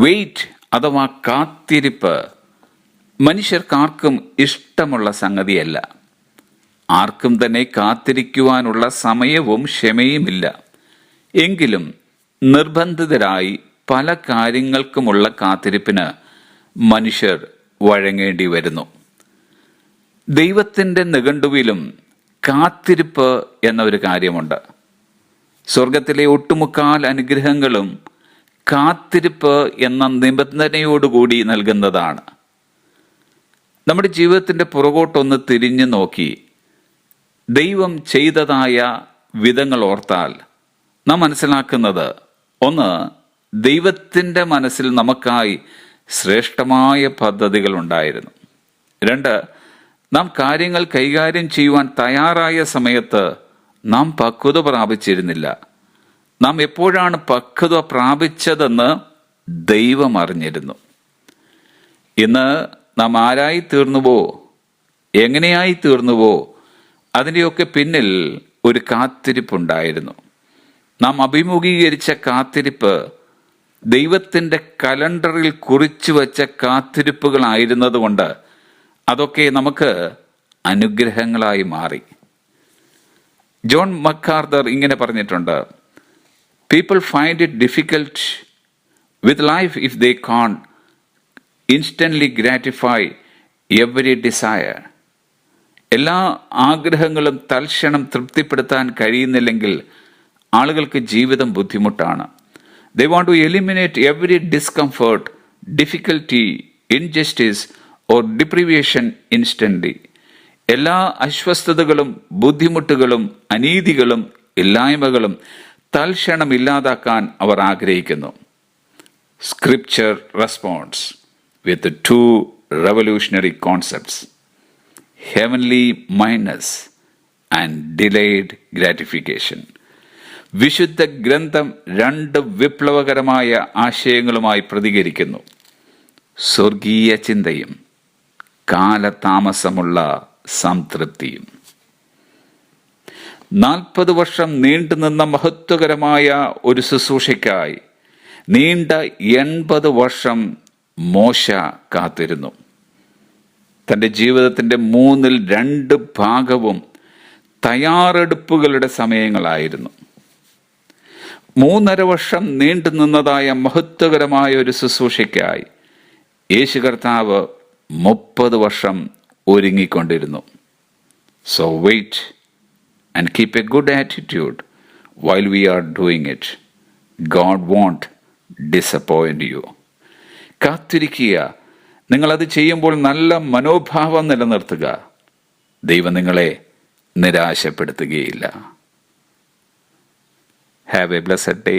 Wait അഥവാ കാത്തിരിപ്പ് മനുഷ്യർക്കാർക്കും ഇഷ്ടമുള്ള സംഗതിയല്ല. ആർക്കും തന്നെ കാത്തിരിക്കുവാനുള്ള സമയവും ക്ഷമയുമില്ല. എങ്കിലും നിർബന്ധിതരായി പല കാര്യങ്ങൾക്കുമുള്ള കാത്തിരിപ്പിന് മനുഷ്യർ വഴങ്ങേണ്ടി വരുന്നു. ദൈവത്തിന്റെ നിഘണ്ടുവിലും കാത്തിരിപ്പ് എന്ന ഒരു കാര്യമുണ്ട്. സ്വർഗത്തിലെ ഒട്ടുമുക്കാൽ അനുഗ്രഹങ്ങളും കാത്തിരിപ്പ് എന്ന നിബന്ധനയോടുകൂടി നൽകുന്നതാണ്. നമ്മുടെ ജീവിതത്തിന്റെ പുറകോട്ടൊന്ന് തിരിഞ്ഞു നോക്കി ദൈവം ചെയ്തതായ വിധങ്ങൾ ഓർത്താൽ നാം മനസ്സിലാക്കുന്നത് ഒന്ന് ദൈവത്തിന്റെ മനസ്സിൽ നമുക്കായി ശ്രേഷ്ഠമായ പദ്ധതികൾ ഉണ്ടായിരുന്നു. രണ്ട് നാം കാര്യങ്ങൾ കൈകാര്യം ചെയ്യുവാൻ തയ്യാറായ സമയത്ത് നാം പക്വത പ്രാപിച്ചിരുന്നില്ല. നാം എപ്പോഴാണ് പക്വത പ്രാപിച്ചതെന്ന് ദൈവം അറിഞ്ഞിരുന്നു. ഇന്ന് നാം ആരായി തീർന്നുവോ? എങ്ങനെയായി തീർന്നുവോ? അതിന്റെയൊക്കെ പിന്നിൽ ഒരു കാത്തിരിപ്പുണ്ടായിരുന്നു. നാം അഭിമുഖീകരിച്ച കാത്തിരിപ്പ് ദൈവത്തിന്റെ കലണ്ടറിൽ കുറിച്ചു വച്ച കാത്തിരിപ്പുകളായിരുന്നതുകൊണ്ട് അതൊക്കെ നമുക്ക് അനുഗ്രഹങ്ങളായി മാറി. ജോൺ മക്കാർദർ ഇങ്ങനെ പറഞ്ഞിട്ടുണ്ട്. People find it difficult with life if they can't instantly gratify every desire എല്ലാ ആഗ്രഹങ്ങളും തൽക്ഷണം തൃപ്തിപ്പെടുത്താൻ കഴിയുന്നില്ലെങ്കിൽ ആളുകൾക്ക് ജീവിതം ബുദ്ധിമുട്ടാണ്. They want to eliminate every discomfort difficulty injustice or deprivation instantly എല്ലാ അസ്വസ്ഥതകളും ബുദ്ധിമുട്ടുകളും അനീതികളും ഇല്ലായ്മകളും തൽക്ഷണം ഇല്ലാതാക്കാൻ അവർ ആഗ്രഹിക്കുന്നു. Scripture response with two revolutionary concepts heavenly minus and delayed gratification വിശുദ്ധ ഗ്രന്ഥം രണ്ട് വിപ്ലവകരമായ ആശയങ്ങളുമായി പ്രതികരിക്കുന്നു. സ്വർഗീയ ചിന്തയും കാലതാമസമുള്ള സംതൃപ്തിയും. നാൽപ്പത് വർഷം നീണ്ടുനിന്ന മഹത്വകരമായ ഒരു ശുശ്രൂഷയ്ക്കായി നീണ്ട എൺപത് വർഷം മോശ കാത്തിരുന്നു. തന്റെ ജീവിതത്തിന്റെ മൂന്നിൽ രണ്ട് ഭാഗവും തയ്യാറെടുപ്പുകളുടെ സമയങ്ങളായിരുന്നു. മൂന്നര വർഷം നീണ്ടു നിന്നതായ മഹത്വകരമായ ഒരു ശുശ്രൂഷയ്ക്കായി യേശു കർത്താവ് മുപ്പത് വർഷം ഒരുങ്ങിക്കൊണ്ടിരുന്നു. So wait and keep a good attitude while we are doing it. God won't disappoint you. കാത്തിരിക്കുക നിങ്ങളത് ചെയ്യുമ്പോൾ നല്ല മനോഭാവം നിലനിർത്തുക ദൈവം നിങ്ങളെ നിരാശപ്പെടുത്തുകയില്ല ഹാവ് എ ബ്ലസ്സഡ് ഡേ